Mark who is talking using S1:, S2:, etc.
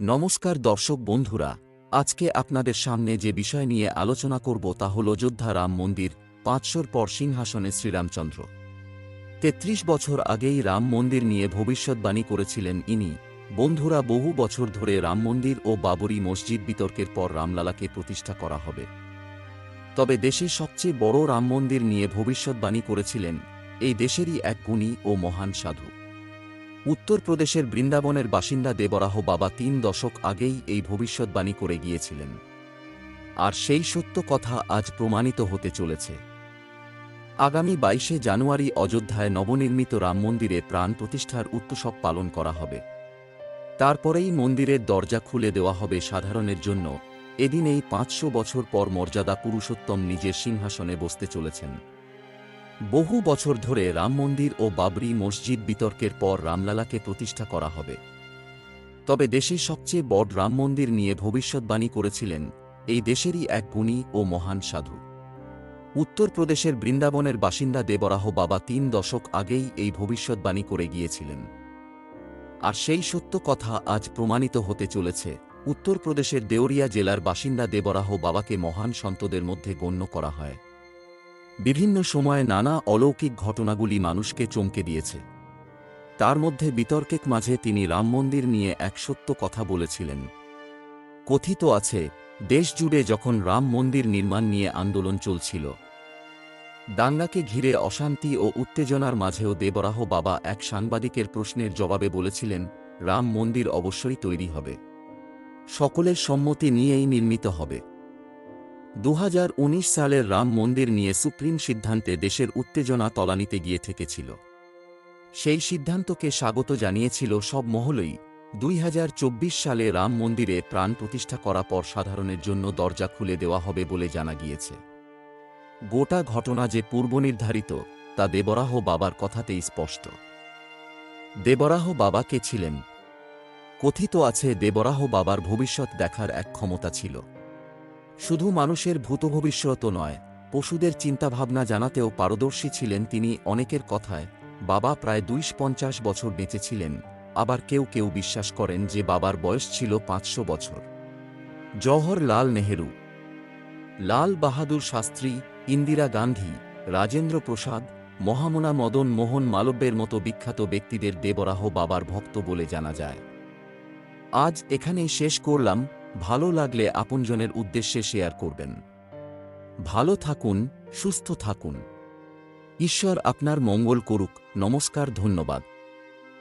S1: নমস্কার দর্শক বন্ধুরা, আজকে আপনাদের সামনে যে বিষয় নিয়ে আলোচনা করব তা হল অযোধ্যা রাম মন্দির, পাঁচশোর পর সিংহাসনে শ্রীরামচন্দ্র। তেত্রিশ বছর আগেই রাম মন্দির নিয়ে ভবিষ্যৎবাণী করেছিলেন ইনি। বন্ধুরা, বহু বছর ধরে রাম মন্দির ও বাবরি মসজিদ বিতর্কের পর রামলালাকে প্রতিষ্ঠা করা হবে। তবে দেশের সবচেয়ে বড় রাম মন্দির নিয়ে ভবিষ্যৎবাণী করেছিলেন এই দেশেরই এক গুণী ও মহান সাধু। উত্তরপ্রদেশের বৃন্দাবনের বাসিন্দা দেবরাহ বাবা তিন দশক আগেই এই ভবিষ্যৎবাণী করে গিয়েছিলেন। আর সেই সত্য কথা আজ প্রমাণিত হতে চলেছে। আগামী বাইশে জানুয়ারি অযোধ্যায় নবনির্মিত রাম মন্দিরে প্রাণ প্রতিষ্ঠার উৎসব পালন করা হবে। তারপরেই মন্দিরের দরজা খুলে দেওয়া হবে সাধারণের জন্য। এদিনেই পাঁচশো বছর পর মর্যাদা পুরুষোত্তম নিজের সিংহাসনে বসতে চলেছেন। বহু বছর ধরে রাম মন্দির ও বাবরি মসজিদ বিতর্কের পর রামলালাকে প্রতিষ্ঠা করা হবে। তবে দেশের সবচেয়ে বড় রাম মন্দির নিয়ে ভবিষ্যৎবাণী করেছিলেন এই দেশেরই এক গুণী ও মহান সাধু। উত্তরপ্রদেশের বৃন্দাবনের বাসিন্দা দেবরাহ বাবা তিন দশক আগেই এই ভবিষ্যৎবাণী করে গিয়েছিলেন। আর সেই সত্য কথা আজ প্রমাণিত হতে চলেছে, উত্তরপ্রদেশের দেওরিয়া জেলার বাসিন্দা দেবরাহ বাবাকে মহান সন্তদের মধ্যে গণ্য করা হয়। বিভিন্ন সময়ে নানা অলৌকিক ঘটনাগুলি মানুষকে চমকে দিয়েছে। তার মধ্যে বিতর্কের মাঝে তিনি রাম মন্দির নিয়ে এক সত্য কথা বলেছিলেন। কথিত আছে দেশ জুড়ে যখন রাম মন্দির নির্মাণ নিয়ে আন্দোলন চলছিল, দাঙ্গাকে ঘিরে অশান্তি ও উত্তেজনার মাঝেও দেবরাহ বাবা এক সাংবাদিকের প্রশ্নের জবাবে বলেছিলেন, রাম মন্দির অবশ্যই তৈরি হবে। সকলের সম্মতি নিয়েই নির্মিত হবে। দু সালের রাম মন্দির নিয়ে সুপ্রিম সিদ্ধান্তে দেশের উত্তেজনা তলানিতে গিয়ে থেকেছিল। সেই সিদ্ধান্তকে স্বাগত জানিয়েছিল সব মহলই দুই সালে রাম মন্দিরে প্রাণ প্রতিষ্ঠা করা পর সাধারণের জন্য দরজা খুলে দেওয়া হবে বলে জানা গিয়েছে। গোটা ঘটনা যে পূর্বনির্ধারিত, তা দেবরাহ বাবার কথাতেই স্পষ্ট। দেবরাহ বাবা কে ছিলেন? কথিত আছে দেবরাহ বাবার ভবিষ্যৎ দেখার এক ক্ষমতা ছিল। শুধু মানুষের ভূত ভবিষ্যৎ নয়, পশুদের চিন্তাভাবনা জানাতেও পারদর্শী ছিলেন তিনি অনেকের কথায়, বাবা প্রায় দুইশ পঞ্চাশ বছর বেঁচেছিলেন আবার কেউ কেউ বিশ্বাস করেন যে বাবার বয়স ছিল পাঁচশো বছর। জওহরলাল নেহেরু। লাল বাহাদুর শাস্ত্রী, ইন্দিরা গান্ধী, রাজেন্দ্র প্রসাদ, মহামনা মদন মোহন মালব্যের মতো বিখ্যাত ব্যক্তিদের দেবরাহ বাবার ভক্ত বলে জানা যায়। আজ এখানেই শেষ করলাম ভালো লাগলে আপনজনের উদ্দেশ্যে শেয়ার করবেন। ভালো থাকুন, সুস্থ থাকুন। ঈশ্বর আপনার মঙ্গল করুক। নমস্কার, ধন্যবাদ।